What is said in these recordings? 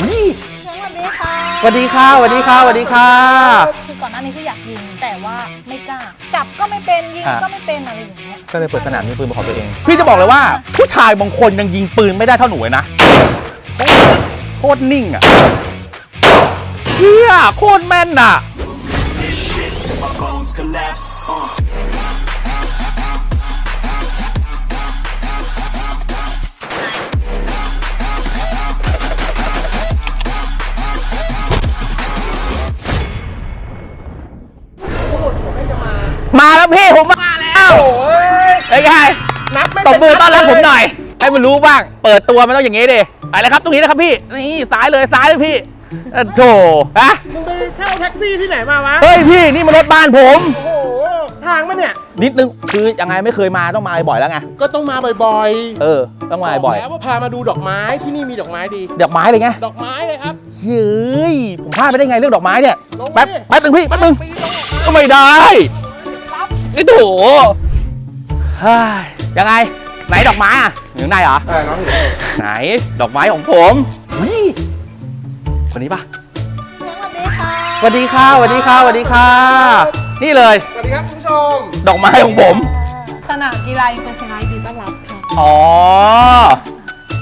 อุ๊ยสวัสดีค่ะสวัสดีค่ะสวัสดีค่ะสวัสดีค่ะ คือก่อนหน้านี้ก็อยากยิงแต่ว่าไม่กล้า จับก็ไม่เป็นยิงอะก็ไม่เป็นอะไรอย่างเงี้ย ก็เลยเปิดสนามยิงปืนเป็นของตัวเอง พี่จะบอกเลยว่า ผู้ชายบางคนยังยิงปืนไม่ได้เท่าหนูเลยนะ โคตรโคตรนิ่งอะเฮียโคตรแม่นอะ till my bones collapse. Uh. ไอ้ยไงนับไม่ตบมือต้อนรับผมหน่อยเให้มันรู้บ้าง เปิดตัวมันต้องอย่างงี้ดิไปเลยครับตรงนี้นะครับพี่ นี่ซ้ายเลยซ้ายเลยพี่เออโถฮะ มึงไปเช่าแท็กซี่ที่ไหนมาวะ เฮ้ยพี่นี่มันรถบ้านผม โอ้โห ทางมันเนี่ย นิดนึงคือยังไงไม่เคยมาต้องมาบ่อยแล้วไง ก็ต้องมาบ่อยเออ ต้องๆมาบ่อย แล้วว่าพามาดูดอกไม้ที่นี่มีดอกไม้ดี ดอกไม้เลยไงดอกไม้เลยครับ เฮ้ย ผมพลาดไปได้ไงเรื่องดอกไม้เนี่ย ลงมาแป๊บดิ แป๊บนึงพี่แป๊บนึง ก็ไม่ได้ไอ้โถ เฮ้ยยังไง ไหนดอกไม้อะอยู่ข้างในเหรอเออน้องอยู่ไหนดอกไม้ของผมนี่คนนี้ปะสวัสดีค่ะสวัสดีค่ะสวัสดีค่ะสวัสดีค่ะ นี่เลย สวัสดีครับคุณผู้ชม ดอกไม้ของผม สนามกีฬาอินเตอร์เนชั่นแนลยินดีต้อนรับค่ะอ๋อ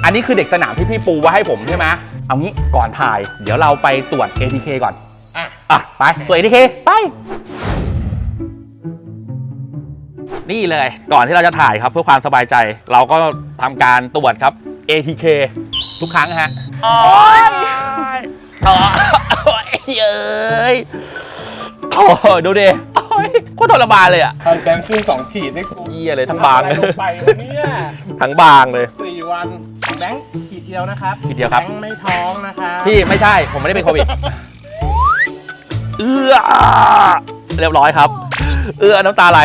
อันนี้คือเด็กสนามที่พี่ปูไว้ให้ผมใช่ไหมเอางี้ก่อนถ่าย เดี๋ยวเราไปตรวจ ATK ก่อน อะอะไป ตรวจ ATK ไป นี่เลย ก่อนที่เราจะถ่ายครับเพื่อความสบายใจ เราก็ทำการตรวจครับ ATK ทุกครั้งฮะโอ้ยโอ้ยเอ้ยโอ้ยดูดิโอ้ยโคตรทรมานเลยอะทางแกงขึ้นสองขีดนี่กูเยี่ยเลยทั้งบางอะไรเลยลงไปวะเนี่ยทั้งบางเลยสี่วันแบงค์ขีดเดียวนะครับขีดเดียวครับแบงค์ไม่ท้องนะครับพี่ไม่ใช่ผมไม่ได้เป็นโควิดเอื้อเรียบร้อยครับ เอื้อน้ำตาไหล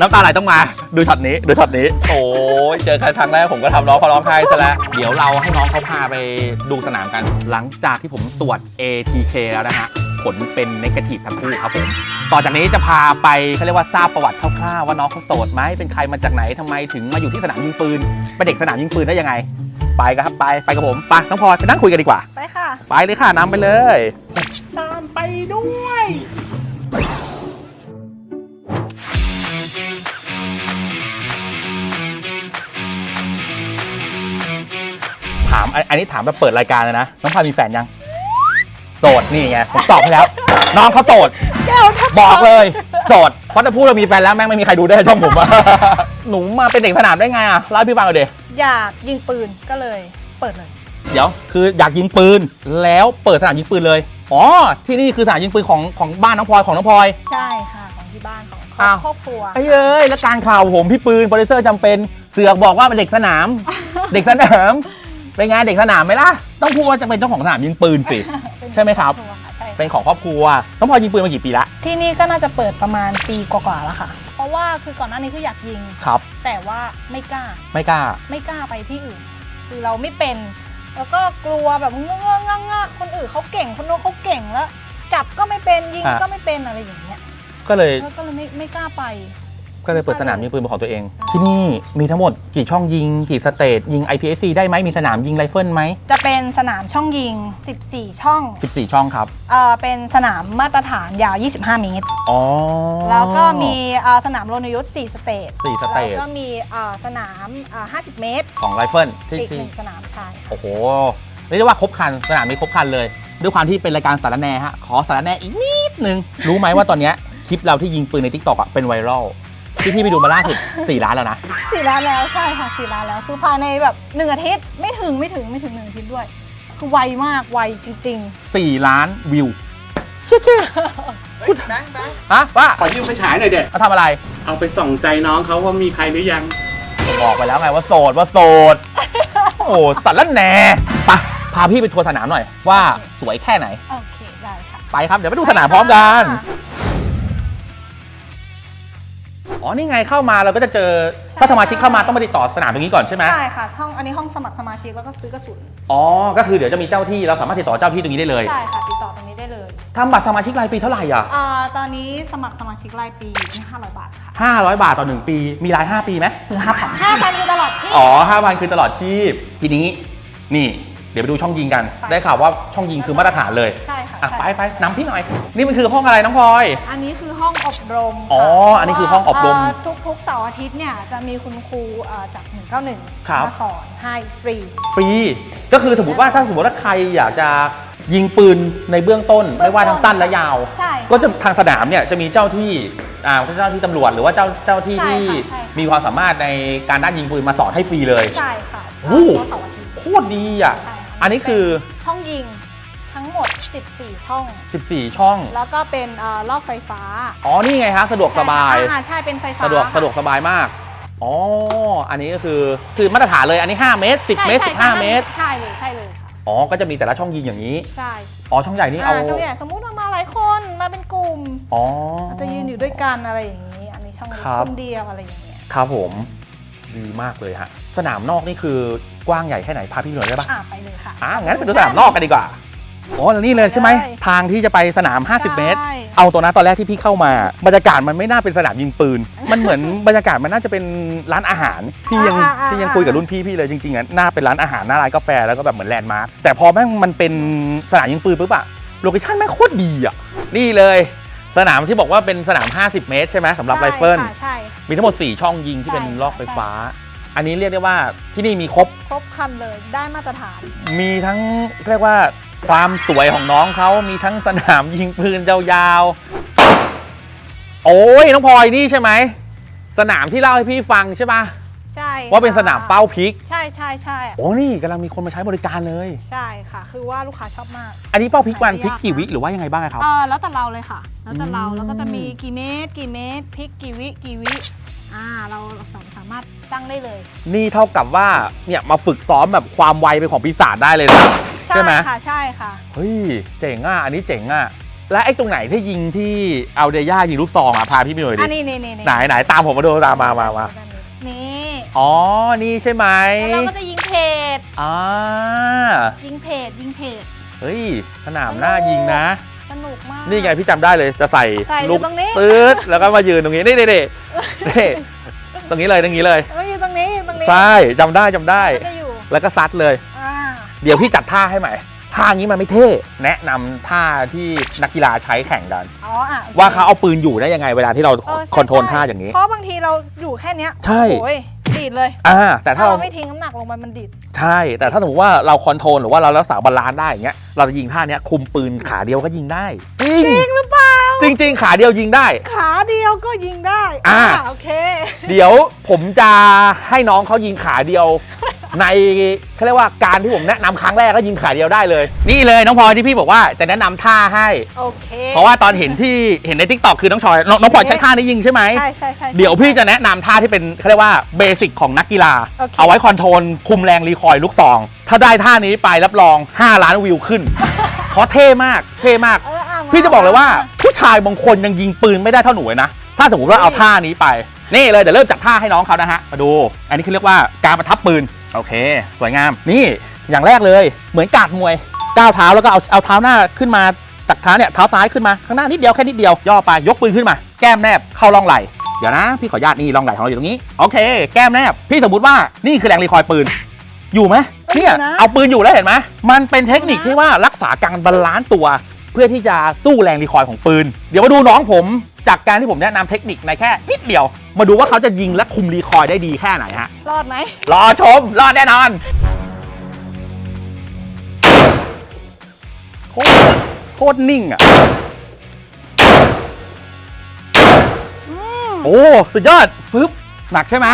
น้ำตาไหลต้องมา ดูช็อตนี้ ดูช็อตนี้ โอ้ยเจอกันครั้งแรกผมก็ทำน้องเขาร้องไห้ซะแล้ว เดี๋ยวเราให้น้องเขาพาไปดูสนามกัน หลังจากที่ผมตรวจ ATK แล้วนะฮะ ผลเป็นนกาทีฟทั้งคู่ครับผม ต่อจากนี้จะพาไปเขาเรียกว่าทราบประวัติคร่าวๆว่าน้องเขาโสดไหมเป็นใครมาจากไหนทำไมถึงมาอยู่ที่สนามยิงปืนเป็นเด็กสนามยิงปืนได้ยังไง ไปกันครับไปไปกับผมไปน้องพลอยไปนั่งคุยกันดีกว่า ไปค่ะ ไปเลยค่ะนำไปเลย ตามไปด้วยามอันอันนี้ถามแบบเปิดรายการเลยนะ น้องพลอยมีแฟนยังโสดนี่ไงผมตอบให้แล้ว น้องเขาโสดบอกเลยโสดเพราะถ้าพูดเรามีแฟนแล้วแม่งไม่มีใครดูได้ช่องผมอะหนูมาเป็นเด็กสนามได้ไงอะเล่าให้พี่ฟังหน่อยดิอยากยิงปืนก็เลยเปิดเลย เดี๋ยวคืออยากยิงปืนแล้วเปิดสนามยิงปืนเลยอ๋อที่นี่คือสนามยิงปืนของของบ้านน้องพลอยของน้องพลอย ใช่ค่ะของที่บ้านของครอ้าอวบครอบครัวไอ้เอ้ยแล้วการข่าวผมพี่ปืนโปรดิวเซอร์จำเป็นเสือกบอกว่าเป็นเด็กสนาม เด็กสนาม เป็นไงเด็กสนามไหมล่ะ ต้องพูดว่าจะเป็นเจ้าของสนามยิงปืนสิ ใช่ไหมครับครอวค่ะใช่เป็นของครอบครัวน้องพลอยยิงปืนมากี่ปีละที่นี่ก็น่าจะเปิดประมาณปีกว่าๆแล้วค่ะ เพราะว่าคือก่อนหน้านี้คืออยากยิง ครับ แต่ว่าไม่กล้า ไม่กล้า ไม่กล้าไปที่อื่น คือเราไม่เป็น แล้วก็กลัวแบบเงื้อๆงะๆคนอื่นเขาเก่ง คนโน้นเขาเก่งแล้ว จับก็ไม่เป็นยิงอะก็ไม่เป็นอะไรอย่างเงี้ย ก็เลยแล้วก็เลยไม่ไม่กล้าไป ก็เลยเปิดสนามยิงปืนเป็นของตัวเอง ที่นี่มีทั้งหมดกี่ช่องยิง กี่สเตจยิง IPSC ได้ไหมมีสนามยิงไรเฟิลไหมจะเป็นสนามช่องยิง 14 ช่อง 14 ช่องครับเอ่อเป็นสนามมาตรฐานยาว 25 เมตร อ๋อ แล้วก็มีเอ่อสนามโรนยุทธ์4สเตจสี่สเตจ แล้วก็มีเอ่อสนามเอ่อ50 เมตรของไรเฟิลที่อีกหที่นึ่งสนามชายโอ้โหเรียกได้ว่าครบครันสนามนี้ครบครันเลย ด้วยความที่เป็นรายการสารแหนฮะขอสารแหนอีกนิดนึงรู้ไหมว่าตอนเนี้ยคลิปเราที่ยิงปืนใน t ิ k t o k อะเป็นไวรัล ที่พี่ไปดูมาล่าสุด4ล้านแล้วนะ สี่ล้านแล้วใช่ค่ะสี่ล้านแล้วคือภายในแบบหนึ่งอาทิตย์ไม่ถึงไม่ถึงไม่ถึงหนึ่งอาทิตย์ด้วย คือไวมากไวจริง 4 ล้านวิวเชี่ยเฮ้ยแบงค์แบงค์ๆฮะว่าขอยืมไฟฉายหน่อยเด็ดเขาทำอะไร เอาไปส่องใจน้องเขาว่ามีใครหรือยัง บอกไปแล้วไงว่าโสดว่าโสด โอ้สัตว์ละแหน่ไปะพาพี่ไปทัวร์สนามหน่อยว่าสวยแค่ไหน ๆ โอเคได้ค่ะ ไปครับ เดี๋ยวไปดูสนามพร้อมกัน อ๋อ นี่ไงเข้ามาเราก็จะเจอใช่ ถ้าสมาชิกเข้ามาต้องมาติดต่อสนามตรงนี้ก่อนใช่ไหมใช่ค่ะห้องอันนี้ห้องสมัครสมาชิกแล้วก็ซื้อกระสุนอ๋อ ก็คือเดี๋ยวจะมีเจ้าที่เราสามารถติดต่อเจ้าที่ตรงนี้ได้เลยใช่ค่ะติดต่อตรงนี้ได้เลยทำบัตรสมาชิกรายปีเท่าไหร่อะอ่าตอนนี้สมัครสมาชิกรายปีอยู่ที่500 บาทค่ะ500 บาทต่อ 1 ปี มีราย 5 ปีไหมหรือ5,000 5,000คือตลอดชีพ อ๋อ5,000คือตลอดชีพ ทีนี้นี่ เดี๋ยวไปดูช่องยิงกันไปได้ข่าวว่าช่องยิงคือมาตรฐานเลย ใช่ค่ะ อะใช่ไปไปนำพี่หน่อย นี่มันคือห้องอะไรน้องพลอย อันนี้คือห้องอบรมอ๋อค่ะอันนี้คือห้องอบรมเทุกๆเสาร์อาทิตย์เนี่ยจะมีคุณครูเอ่อจาก191ครับมาสอนให้ฟรี ฟรี ก็คือสมมติว่าถ้าสมมติว่าใครอยากจะยิงปืนในเบื้องต้น ไม่ว่าทั้งสั้นและยาว ใช่ก็จะทางสนามเนี่ยจะมีเจ้าที่อ่าเจ้าที่ตำรวจหรือว่าเจ้าเจ้าที่ใช่ที่ค่ะใช่ค่ะมีความสามารถในการด้านยิงปืนมาสอนให้ฟรีเลย ใช่ค่ะโอ้เฉพาะเสาร์อาทิตย์ โคตรดีอะ ใช่ค่ะ อันนี้คือ ช่องยิง ทั้งหมด 14 ช่อง 14 ช่อง แล้วก็เป็นเอ่อลอกไฟฟ้าอ๋อนี่ไงฮะสะดวกสบาย อ่าใช่เป็นไฟฟ้าสะดวกค่สะดวกสบายมาก อ๋อ อันนี้ก็คือคือมาตรฐานเลยอันนี้ 5 เมตร 10ใช่เมตรใช่ใช่15 เมตร ใช่เลยใช่เลยค่ะอ๋อ ก็จะมีแต่ละช่องยิงอย่างนี้ ใช่อ๋อ ช่องใหญ่นี่เอา อ่าช่องใหญ่สมมุติว่ามาหลายคนมาเป็นกลุ่ม อ๋อ จะยืนอยู่ด้วยกันอะไรอย่างนี้ อันนี้ช่องเล็กครับ คนเดียวอะไรอย่างเงี้ยครับผม ดีมากเลยฮะ สนามนอกนี่คือกว้างใหญ่แค่ไหนพาพี่หน่อยได้ปะอ่าไปเลยค่ะ อะงั้นไปดูสนามนอกกันดีกว่า อ๋อแล้วนี่เลยใช่ไหมใช่ทางที่จะไปสนาม 50 เมตร ใช่ เอาตัวนะตอนแรกที่พี่เข้ามาบรรยากาศมันไม่น่าเป็นสนามยิงปืน มันเหมือนบรรยากาศมันน่าจะเป็นร้านอาหาร พี่ยังอ่าอ่าพี่ยังอ่าคุยกับรุ่นพี่พี่เลยจริงๆอะน่าเป็นร้านอาหารหน้าร้านกาแฟแล้วก็แบบเหมือนแลนด์มาร์คแต่พอแม่งมันเป็นสนามยิงปืนปุ๊บอะโลเคชั่นแม่งโคตรดีอะนี่เลย สนามที่บอกว่าเป็นสนาม 50 เมตร ใช่ไหมสำหรับไรเฟิลใช่ค่ะใช่ มีทั้งหมด 4 ช่องยิงที่เป็นใช่ ลอกไฟฟ้า อันนี้เรียกได้ว่าที่นี่มีครบ ครบครันเลยได้มาตรฐาน มีทั้งเรียกว่า ความสวยของน้องเขามีทั้งสนามยิงปืนยาวๆ โอ้ยน้องพลอยนี่ใช่ไหม สนามที่เล่าให้พี่ฟังใช่ปะใช่ว่าเป็นสนามเป้าค่ะพลิก ใช่ใช่ใช่โอ้นี่กำลังมีคนมาใช้บริการเลย ใช่ค่ะ คือว่าลูกค้าชอบมาก อันนี้เป้าพลิกมันหายากพลิกกี่วิหรือว่ายังไงบ้างครับเออแล้วแต่เราเลยค่ะ แล้วแต่เราอืมแล้วก็จะมีกี่เมตร กี่เมตรพลิกกี่วิกี่วิอ่าเราสามารถตั้งได้เลย นี่เท่ากับว่าเนี่ยมาฝึกซ้อมแบบความไวเป็นของปีศาจได้เลยนะ ใช่ไหมค่ะใช่ค่ะเฮ้ยเจ๋งอะอันนี้เจ๋งอะและไอ้ตรงไหนที่ยิงที่เอาเดย่ายิงลูกซองอะพาพี่ไปหน่อยดิอันนี้นี่นี่ไหนไหนตามผมมาดูตามมามามานี่อ๋อนี่ใช่ไหมแล้วเราก็จะยิงเพจอ่ายิงเพจยิงเพจเฮ้ยสนามหน้ายิงนะสนุกมากนี่ไงพี่จำได้เลยจะใส่ใส่อยู่ลูกตรงนี้ตืดแล้วก็มายืนตรงนี้นี่นี่นี่นี่ตรงนี้เลยตรงนี้เลยเอ้ยอยู่ตรงนี้อยู่ตรงนี้ใช่จำได้จำได้ก็จะอยู่แล้วก็ซัดเลยอ่า เดี๋ยวพี่จัดท่าให้ใหม่ท่านี้มันไม่เท่แนะนำท่าที่นักกีฬาใช้แข่งกัน อ๋ออะโอคว่าเขาเอาปืนอยู่ได้ยังไงเวลาที่เราเออใช่คอนโทรลใช่ท่าอย่างนี้ เพราะบางทีเราอยู่แค่เนี้ยใช่ โอ้ยดีดเลยอ่าแต่ถ้าถ้าเราเราไม่ทิ้งน้ำหนักลงไปมันดีดใช่ แต่ถ้าสมมติว่าเราคอนโทรลหรือว่าเรารักษาบาลานซ์ได้อย่างเงี้ยเราจะยิงท่าเนี้ยคุมปืนขาเดียวก็ยิงได้ จริงจริงหรือเปล่าจริง ๆ ขาเดียวยิงได้ ขาเดียวก็ยิงได้อ่า โอเค เดี๋ยวผมจะให้น้องเขายิงขาเดียว ในเขาเรียกว่าการที่ผมแนะนำครั้งแรกก็ยิงขาเดียวได้เลย นี่เลยน้องพลอยที่พี่บอกว่าจะแนะนำท่าให้ โอเค เพราะว่าตอนเห็นที่เห็นในทิกตอกคือน้องชอยน้องน้องพลอยใช้ท่านี้ยิงใช่ไหมใช่ใช่ใช่ เดี๋ยวพี่จะแนะนำท่าที่เป็นเขาเรียกว่าเบสิกของนักกีฬา โอเค เอาไว้คอนโทรลคุมแรงรีคอยล์ลูกซอง ถ้าได้ท่านี้ไปรับรอง 5 ล้านวิวขึ้น เพราะเท่มากเท่มาก เอออ่มา พี่จะบอกเลยว่าผู้ชายบางคนยังยิงปืนไม่ได้เท่าหนูเลยนะ ถ้าสมมติว่าเอาท่านี้ไป นี่เลยเดี๋ยวเริ่มจากท่าให้น้องเขานะฮะ มาดู อันนี้คือเรียกว่าการประทับปืน โอเค สวยงาม นี่อย่างแรกเลย เหมือนกาดมวยก้าวเท้าแล้วก็เอาเอาเท้าหน้าขึ้นมาจากเท้าเนี่ยเท้าซ้ายขึ้นมาข้างหน้านิดเดียวแค่นิดเดียวย่อไปยกปืนขึ้นมา แก้มแนบเข้าร่องไหล่เดี๋ยวนะพี่ขออนุญาตนี่ร่องไหล่ของเราอยู่ตรงนี้โอเค แก้มแนบพี่สมมติว่านี่คือแรงรีคอยล์ปืน อยู่ไหมเนี่ยเอาปืนอยู่แล้วเห็นไหมมันเป็นเทคนิคที่ว่ารักษาการบาลานซ์ตัว เพื่อที่จะสู้แรงรีคอยล์ของปืน เดี๋ยวมาดูน้องผมจากการที่ผมแนะนำเทคนิคในแค่นิดเดียว มาดูว่าเขาจะยิงและคุมรีคอยล์ได้ดีแค่ไหนฮะ รอดไหม รอชม รอดแน่นอนโคตรโคตรนิ่งอะ โอ้ สุดยอดฟึบหนักใช่ไหม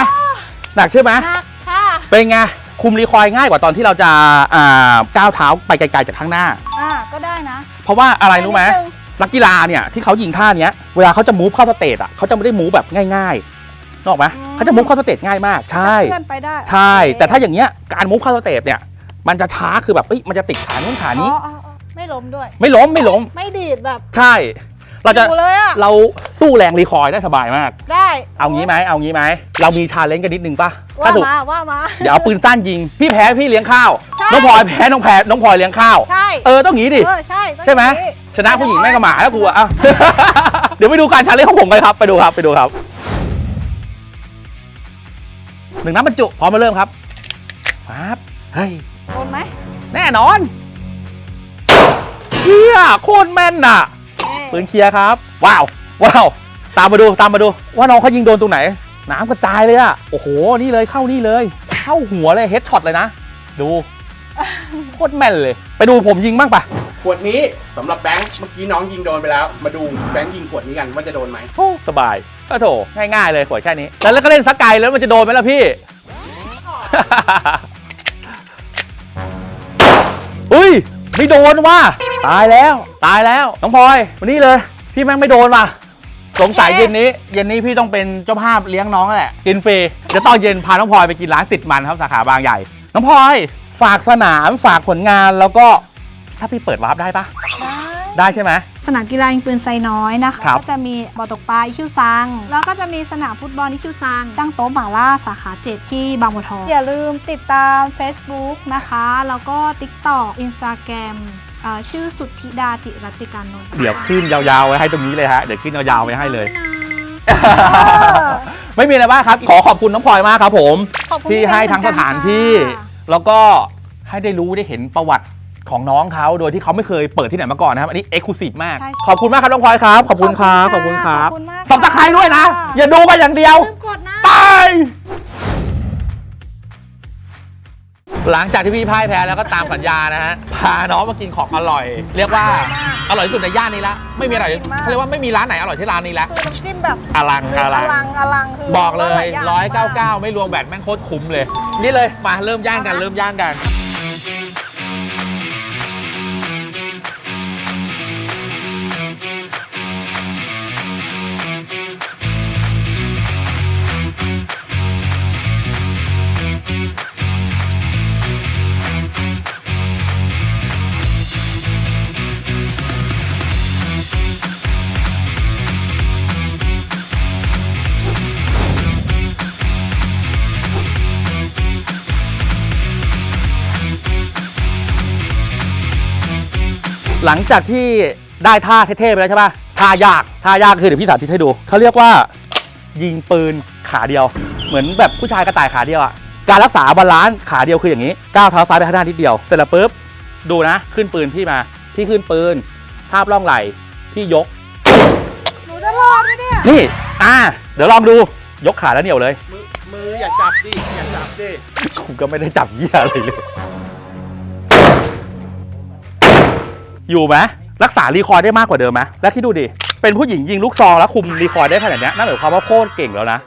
หนักใช่ไหมหนักค่ะ เป็นไง คุมรีคอยล์ง่ายกว่าตอนที่เราจะอ่าก้าวเท้าไปไกลๆจากข้างหน้า อ่า ก็ได้นะ เพราะว่าอะไรรู้ไหมนิดนึงนักกีฬาเนี่ยที่เขายิงท่าเนี้ยเวลาเขาจะมูฟเข้าสเตจอะเขาจะไม่ได้มูฟแบบง่ายๆ นึกออกไหมเขาจะมูฟเข้าสเตจง่ายมาก ใช่เพื่อนไปได้ใช่โอเคแต่ถ้าอย่างเงี้ยการมูฟเข้าสเตจเนี่ย มันจะช้าคือแบบเอ้ยมันจะติดขานู้นขานี้ อ๋ออ๋ออ๋อไม่ล้มด้วย ไม่ล้มไม่ล้ม ไม่ดีดแบบใช่ เราจะอยู่เลยอะ เราสู้แรงรีคอยล์ได้สบายมาก ได้เอางี้ไหมเอางี้ไหมเรามีชาเลนจ์กันนิดนึงป่ะว่าถ้าถูก มา ว่ามา เดี๋ยวเอาปืนสั้นยิง พี่แพ้พี่เลี้ยงข้าว ใช่ น้องพลอยแพ้น้องแพ้น้องพลอยเลี้ยงข้าว ใช่เออต้องงี้ดิ เออใช่ต้องใช่ไหม อย่างนี้ชนะผู้หญิงแม่งกับหมาแล้วกูอะเอ้า เดี๋ยวไปดูการชาเลนจ์ของผมกันครับ ไปดูครับ ไปดูครับ หนึ่งน้ำบรรจุ พร้อมมาเริ่มครับครับเฮ้ยโดนไหมแน่นอนเฮียโคตรแม่นน่ะปืนเคลียร์ครับ ว้าวว้าวตามมาดูตามมาดู ว่าน้องเขายิงโดนตรงไหน น้ำกระจายเลยอะโอ้โหนี่เลยเข้านี่เลย เข้าหัวเลยเฮดช็อตเลยนะ ดู โคตรแม่นเลย ไปดูผมยิงบ้างปะขวดนี้สำหรับแบงค์เมื่อกี้น้องยิงโดนไปแล้ว มาดูแบงค์ยิงขวดนี้กันว่าจะโดนไหมโอ้สบายก็โถง่ายๆเลยขวดแค่นี้แล้วแล้วก็เล่นสักไกลแล้วมันจะโดนไหมล่ะพี่ อุ้ยไม่โดนว่ะตายแล้วตายแล้วน้องพลอยวันนี้เลย พี่แม่งไม่โดนว่ะสงสัยเย็นนี้ เย็นนี้พี่ต้องเป็นเจ้าภาพเลี้ยงน้องนั่นแหละกินฟรีเดี๋ยวตอนเย็นพาน้องพลอยไปกินร้านติดมันครับสาขาบางใหญ่ น้องพลอย ฝากสนามฝากผลงานแล้วก็ถ้าพี่เปิดวาร์ปได้ปะได้ใช่ไหม สนามกีฬายิงปืนไซน้อยนะคะครับ ก็จะมีบ่อตกปลาอีคิวซัง แล้วก็จะมีสนามฟุตบอลอีคิวซัง ตั้งโต๊ะหมาล่าสาขา 7 ที่บางบัวทอง อย่าลืมติดตาม Facebook นะคะ แล้วก็ TikTok Instagram เอ่อชื่อสุทธิดาจิรัตติการนนท์เดี๋ยวขึ้นยาวๆไว้ให้ตรงนี้เลยฮะ เดี๋ยวขึ้นยาวๆไว้ให้เลยอไม่มีอะไรบ้างครับ ขอขอบคุณน้องพลอยมากครับผม ขอบคุณที่ให้ทั้งสถานที่ ค่ะ แล้วก็ให้ได้รู้ได้เห็นประวัติของน้องเขาโดยที่เขาไม่เคยเปิดที่ไหนมาก่อนนะครับ อันนี้เอ็กซ์คลูซีฟมาก ใช่ขอบคุณมากครับน้องพลอยครับ ขอบคุณครับขอบคุณครับขอบคุณมากสับตะไคร้ด้วยนะค่ะอย่าดูกันอย่างเดียว ลืมกดนะ ไป หลังจากที่พี่พ่ายแพ้แล้วก็ตามสัญญานะฮะ พาน้องมากินของอร่อย เรียกว่าอร่อยที่สุดในย่านนี้ละ ไม่มีอะไรเขาเรียกว่าไม่มีร้านไหนอร่อยที่ร้านนี้แล้วคือน้ำจิ้มแบบอลังออลัง ลังอลังคือบอกเลยหาางม199 ไม่รวมแบตแม่งโคตรคุ้มเลย นี่เลย มาเริ่มย่างกันเริ่มย่างกัน หลังจากที่ได้ท่าเท่ๆไปแล้วใช่ป่ะท่ายากท่ายากคือเดี๋ยวพี่สาธิตให้ดูเขาเรียกว่า ยิงปืนขาเดียว เหมือนแบบผู้ชายกระต่ายขาเดียวอะการรักษาบาลานซ์ขาเดียวคืออย่างนี้ก้าวเท้าซ้ายไปข้างหน้านิดเดียวเสร็จแล้วปุ๊บดูนะ ขึ้นปืนพี่มาพี่ขึ้นปืนภาพล่องไหลพี่ยกหนูจะรอดไหมเนี่ยนี่อ่าเดี๋ยวลองดูยกขาแล้วเหนียวเลย มือมืออย่าจับดิอย่าจับดิกูก็ไม่ได้จับเหี้ยอะไรเลย อยู่ไหมรักษารีคอยล์ได้มากกว่าเดิมไหมแล้วคิดดูดิเป็นผู้หญิงยิงลูกซองแล้วคุมรีคอยล์ได้ขนาดเนี้ยนั่นหมายความว่าโคตรเก่งแล้วนะ